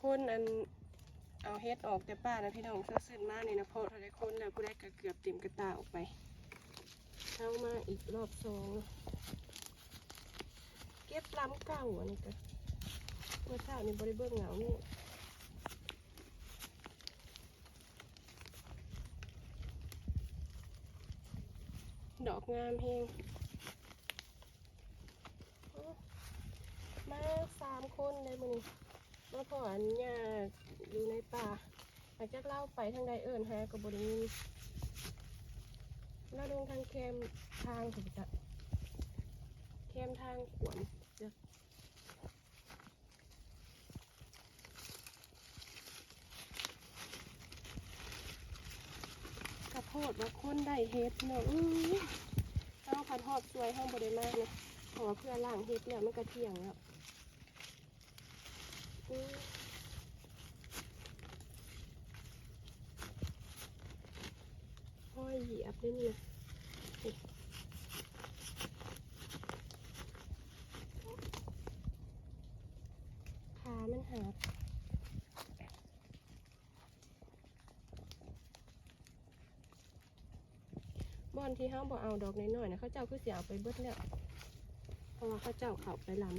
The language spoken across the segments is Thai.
คนอันเอาเฮ็ดออกแต่ป้านะพี่น้องเสื้อซื่นมากนี่นะเพราะอะไรคนแล้วผู้ได้กเกือบเต็มกระตาออกไปเข้ามาอีกรอบสองเก็บล้ำเก่าอันนี้ก็เมื่อเช้านี่บริเบิ้งเหงานี่ดอกงามเฮงมาสามคนเลยมือนี้ มาพออันญาอยู่ในป่าหลังจากเล่าไปทางใดเอิญหากับบริมีเราลงทางแคมทางถูกจะแคมทางขวนจะกระโพดว่าคนได้เฮ็ดเนาะอื้อเอาพันหอบสวยห้องบริมาเนาะขอเพื่อล่างเฮ็ดแล้วมันกระเที่ยงแล้วอื้อห้อยเหยียบด้วย นี่นี่ขามันหักบอนที่เขาบอกเอาดอกน้อยๆนะเขาเจ้าคือเสียเอาไปเบิดแล้วเพราะว่าเขาเจ้าเขาไปลำ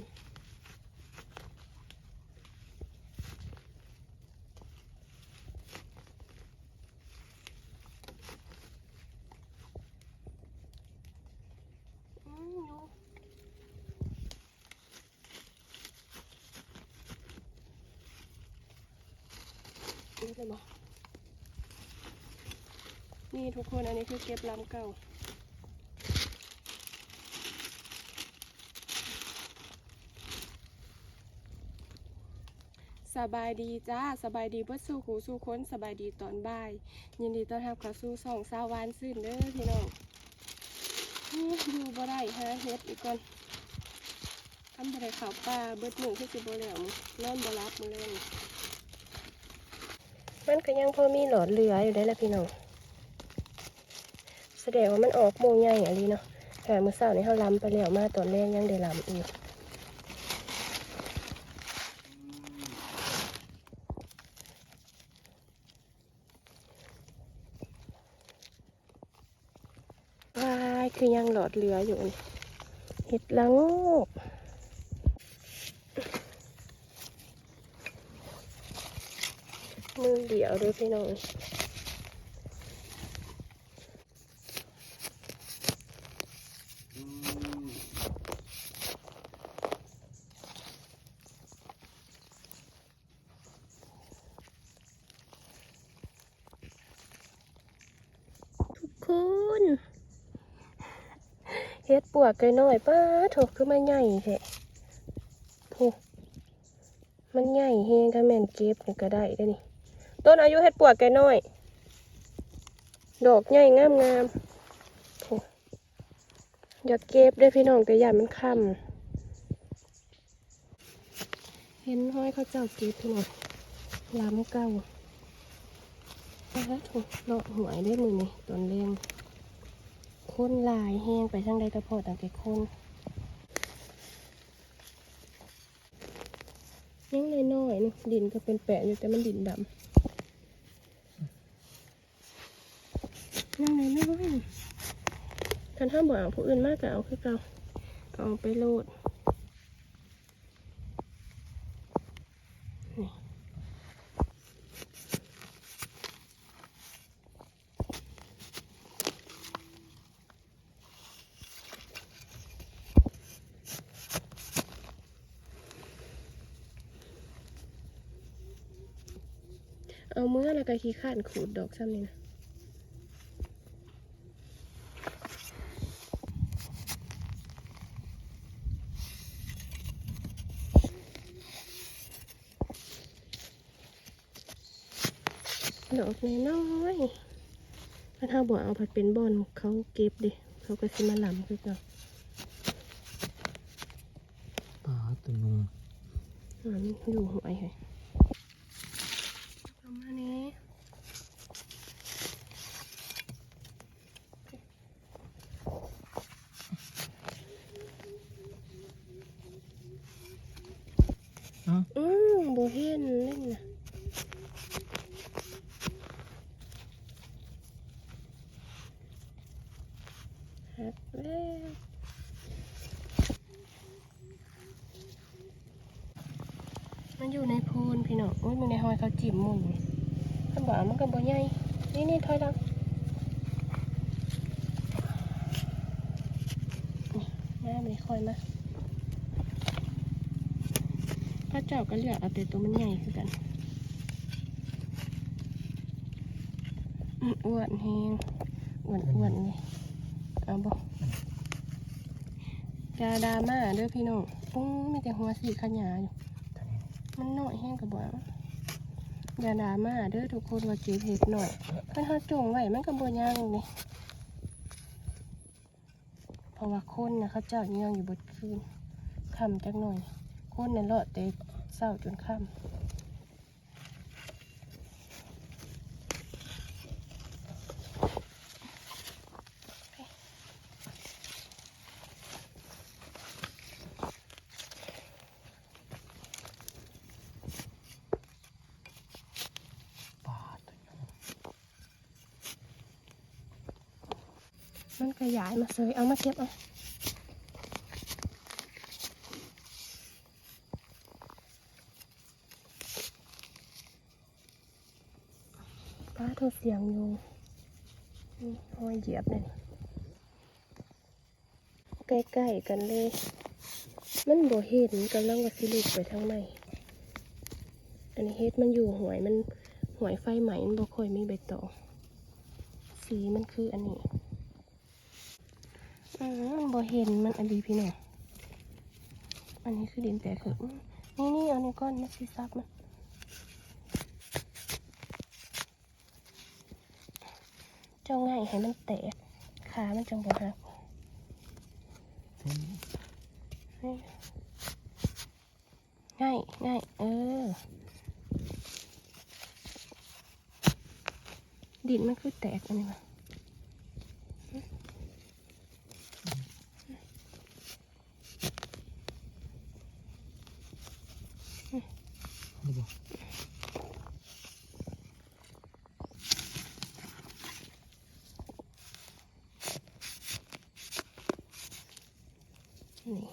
อืมอยู่ นี่เลยบอกนี่ทุกคนอันนี้คือเก็บลำเก่าสบายดีจ้าสบายดีเพื่อสู้หูสู้ค้นสบายดีตอนบ่าย ยินดีต้อนรับเข้าสู่สองสาววานซื่นเด้อพี่น้องอยู่บ่ได้ฮะเฮ็ดอีกก่อนทำบ่ได้ข่าวปลาเบิดมือคือสิบ่แล้วนี่นอนบ่รับมือเลย มันก็ยังพอมีหลอดเหลืออยู่ได้ละพี่น้อง แสดงว่ามันออกโมงใหญ่อะลีเนาะแต่มื้อเช้านี้เฮาลำไปแล้วมาตอนแรกยังได้ลำอีกวายคือยังหลอดเรืออยู่เห็ดละงกมือ เดียวด้วยพี่น้องทุกคนเฮ็ดปวกก่น้อยป้าโถคือมันใหญ่แท้โถมันใหญ่เฮงถ้าแม่นเก็บก็ได้เด้นี่ ต้นอายุเฮ็ดปวกไก่น้อย ดอกใหญ่งามงามอยากเก็บได้พี่น้องแต่ยานมันค่ำเห็นห้อยเขาเจ้าเก็บพี่น้องล้ำเก่าป้าโถเลาะหวยได้มือนี่ตอนเลี้ยงค้นลายแห้งไปทางใดกระเพาะต่างแต่คนยังน้อยๆนี่ดินก็เป็นแปะอยู่แต่มันดินดำ ยังน้อยๆนี่คันห้ามบอเอาผู้อื่นมากก็เอาคือเก่าเอาไปโลดเอาเมื่อแล้วก็ขี้ข้านขูดดอกซ้ำนี่นะ อกน้อยๆถ้าถ้าบอกเอาผัดเป็นบอนเขาเก็บดิเขาก็สิมาลำคือเก่าปลาตัวนึงอ่านี่อยู่หวยค่ะประมาณนี้ เอ้า อืมบ เห็นเล่นนะหักแล้ว มันอยู่ในโพนพี่น้องโอ้ยมันในหอยเขาจิ้มมุนถ้าบอกมันก็บ่ใหญ่นี่นี่ถอยหลังนี่มาไม่ค่อยมาพระเจ้าก็เลือกเอาแต่ตัวมันใหญ่คือกันอ้วนแฮงอ้วนอ้วนเลยเอาบ่กาดามาเด้อพี่น้องโอ้มีแต่หัวสีขยาอยู่ มันหน่อยแห้งกับบ่อย่าด่ามาเด้อทุกคนว่าเก็บเห็ดหน่อยมันเขาจงไว้มันก็บ่ย่างนี่เพราะว่าคนนะเขาเจ้าย่างอยู่บดคืนค่ำจักหน่อยคนนั่นเลาะแต่เศร้าจนค่ำ มันขยายมาเสยเอามาเก็บเอาป้าโทษเสียงอยู่นี่ห้อยเหยียบเลยใกล้ๆกันเลย มันบ่เห็นกำลังว่าสิลูกไปทางไหนอันนี้เฮ็ดมันอยู่หวยมันหวยไฟไหมมันบ่ค่อยมีใบตองสีมันคืออันนี้ อืมมันบ่เห็นมันอันดีพี่น้องอันนี้คือดินแตกคือนี่นี่เอาในก้อนมาสิซับมันเจ้าง่ายให้มันแตกขามันจังบ่หักง่ายง่ายเออ ดินมันคือแตกอันนี้มา นี่บ่ นี่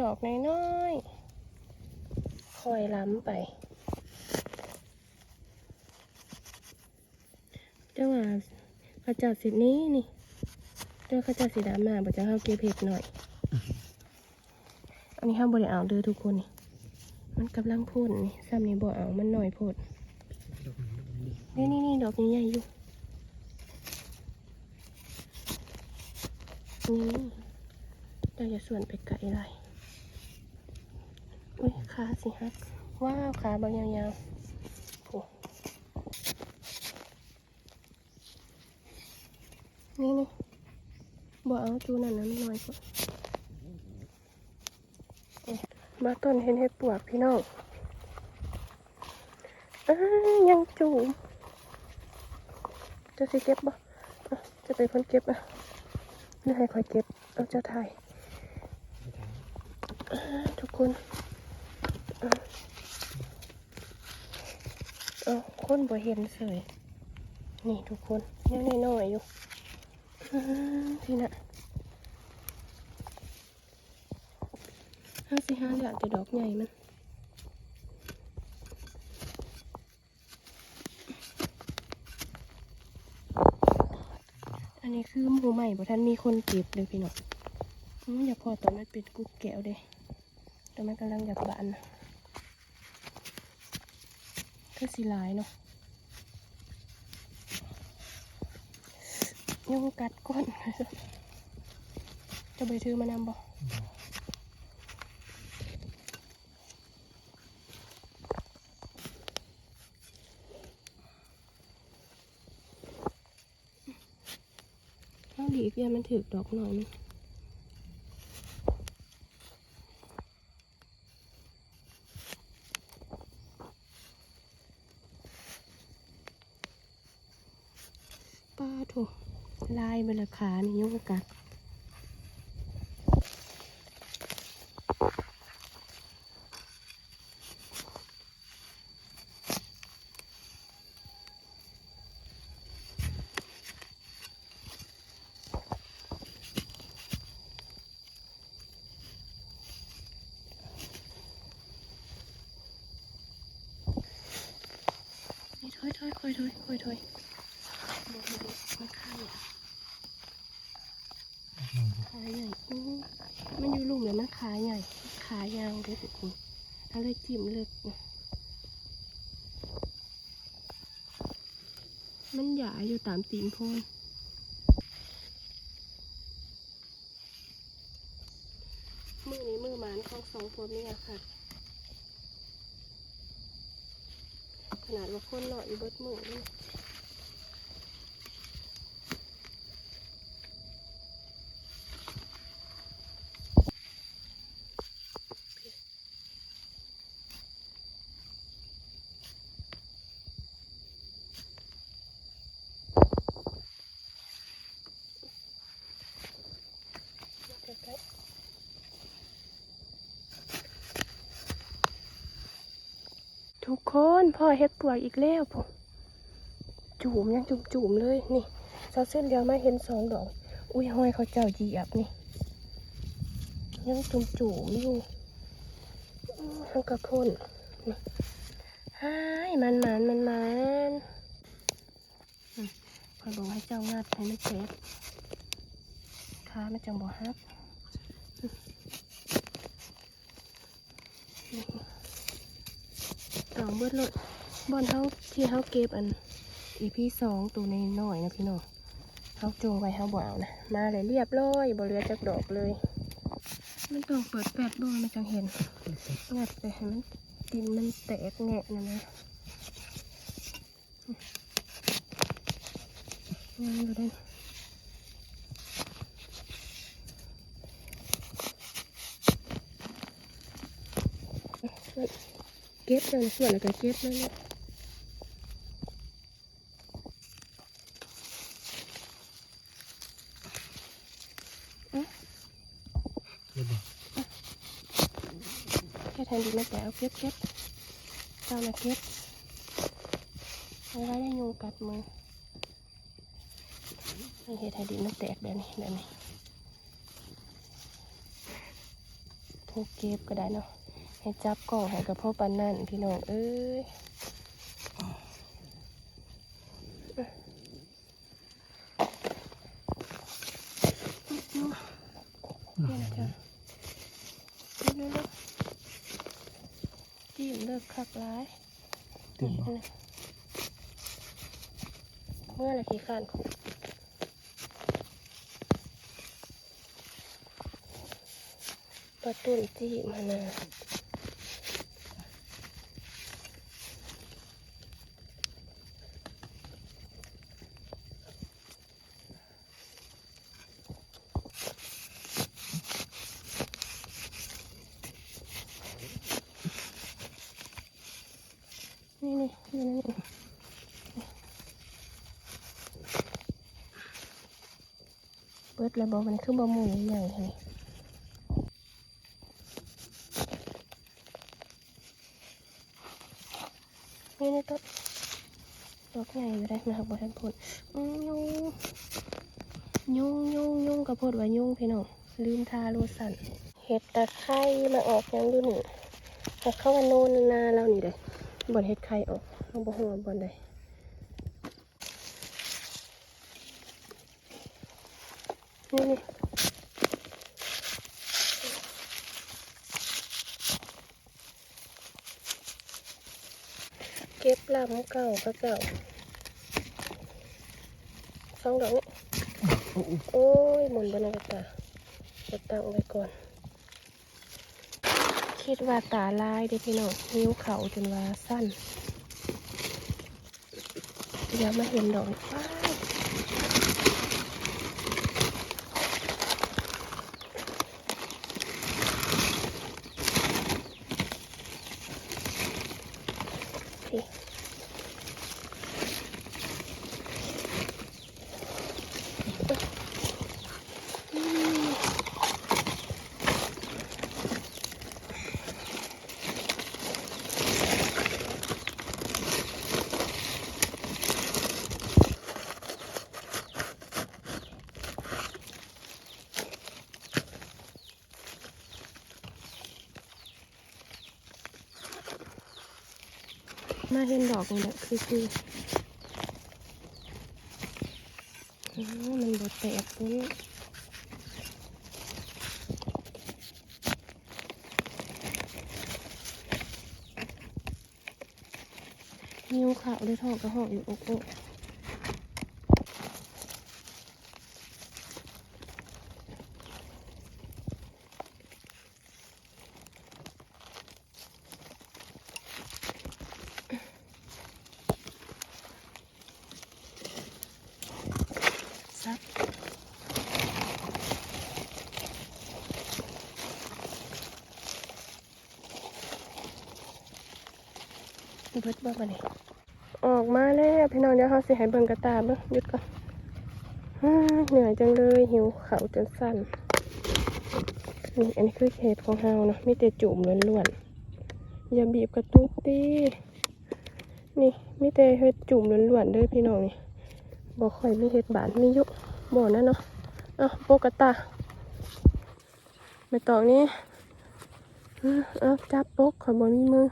ดอกน้อย ๆคอยล้ำไป เจ้าว่าขาจ้าสินี้นี่เจ้าขาจ้าสีดำมาบอกจะเข้าเก็บเห็ดหน่อย อันนี้ห้ามบริเอาเด้อทุกคนนี่ มันกำลังพ่นนี่ซ้ำนี่บ่เอามันหน่อยพดดนี่นี่นี่ดอกใหญ่ๆอยู่นี่เราจะส่วนไปไกลไรอุ้ยขาสิฮะ ว้าวขาบางยาวๆโอ้นี่นี่บ่เอาจูนั่นน้ำน้อยกว่าเอ๊ะมาต้นเห็นให้ปวกพี่น้องอ้ายังจูมจะสิเก็บบ่อะจะเป็นคนเก็บอะนี่ให้คอยเก็บ เอาเจ้าถ่ายไม่ได้อ่าทุกคนอะ เอาคนบ่เห็นเสยนี่ทุกคนยังน้อยๆอยู่อ่าพี่น่ะห้าสิห้าเหลือแต่ดอกใหญ่มันอันนี้คือหมูใหม่บ่ท่านมีคนเก็บเลยพี่น้องอย่าพอตอนมันเป็นกุ๊กแก้วเด้แต่มันกำลังอยากบาน็สีลายเนาะยุงกัดก้นจะไปถือมานำบ่เอาหลีกอย่ามันถือดอกหน่อยนึง นิยมกัน thôi thôi thôi thôi thôi thôi. ทุกคนเอาเลยจิ้มเลิกมันหยาอยู่ตามตีนพนมือนี้มือหมานของสองตัวเมียค่ะ ขนาดว่าคนหล่ออยู่เบิดมือ คนพ่อเฮ็ดปวกอีกแล้วผมจุ่มยังจุ่มจุ่มๆเลยนี่ซาเส้นเดียวมาเห็นสองดอก อุ้ยห้อยเขาเจ้าเหยียบนี่ ยังจุ่มจุ่มๆอยู่อื้อทั้งกระพ่นนี่ายมันมันมันมันอืมคอยบอกให้เจ้างัดให้ไม่เจ็บขาไม่จังบ่ฮักาเบิดเลยบอลเขาที่เขาเก็บอันอีพีสองตัวในน้อยนะพี่น้องเขาจงไว้เขาบ่เอานะมาเลยเรียบร้อยบ่เหลือจากดอกเลย มันต้องเปิดแปดด้วยมันจังเห็นงัดไปให้มันดินมันแตกแงะนะนะงานก็ได้ เก็บเลยส่วนแล้วก็เก็บนั่นแหละเรียบร้อยแค่แทนดีไม่แต่เอาเก็บเก็บเจ้ามาเก็บเอาไว้ได้ยุงกัดมือนี่เห็ดไทยดีมันแตกแบบนี้แบบนี้ทุกเก็บก็ได้เนาะ ให้จับกล่องให้กับพ่อปันนั่นพี่น้องเอ้ยนี่นะจ๊ะเร็วๆจิ้มเลิกคักร้ายตื่นบ่เมื่อไรกี่ขันประตุนจีมานะนี่นี่นี่นี่ เปิดระบบมันคือบะหมูใหญ่ๆเลยนี่นี่ต้นดอกใหญ่อยู่ได้นะครับบอทันพูดยุงยุงยุงยุงกระโพดว่ายุงพี่น้องลืมทาโลสันเห็ดตะไคร้มาออกยังอยู่นี่แต่เข้าวันโน่นนาเรานี่เลยบนเห็ดไข่ออกเอาบ่หัวบนใด นี่นี่เก็บลำเก่าก็เก่าสองดอกนี่โอ้โอ้ยหมุนบนอากาจะตั้งไว้ก่อน คิดว่าตาลายเด้อพี่น้องนิ้วเขาจนว่าสั้นเดี๋ยวมาเห็นดอกฟ้า มาเห็นดอกนี่แหละคือคือมันบดแตกปุ้นนิ้วขาวด้วยทอกกระหอกอยู่โอ๊ะ ซับเบิดบ่ปะเนี่ยออกมาแล้วพี่น้องเดี๋ยวเขาเสิให้เบิ่งกระตาเบิ่งหยุดก่อนเหนื่อยจังเลยหิวเขาจนสั่นนี่อันนี้คือเขตของเฮาเนาะมีแต่จุ่มล้วนๆอย่าบีบกระตุกดินี่มีแต่เฮ็ดจุ่มล้วนๆเด้อพี่น้องนี่ บ่ค่อยมีเฮ็ดบานมีอยุบ่นั่เนาะเอะโปกกระตาไม่ตองนี่อะเอาจับโปกขอยบ่มีมือ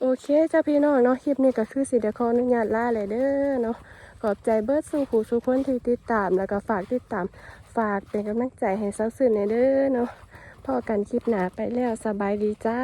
โอเคจ้าพี่น้องเนาะคลิปนี้ก็คือสิเดี๋ยวขออนุญาตลาเลยเด้อเนาะขอบใจเบิร์ดสู่ผู้สุคนที่ติดตามแล้วก็ฝากติดตามฝากเป็นกำลังใจให้สาวสื่อในเด้อเนาะพอกันคลิปหนาไปแล้วสบายดีจ้า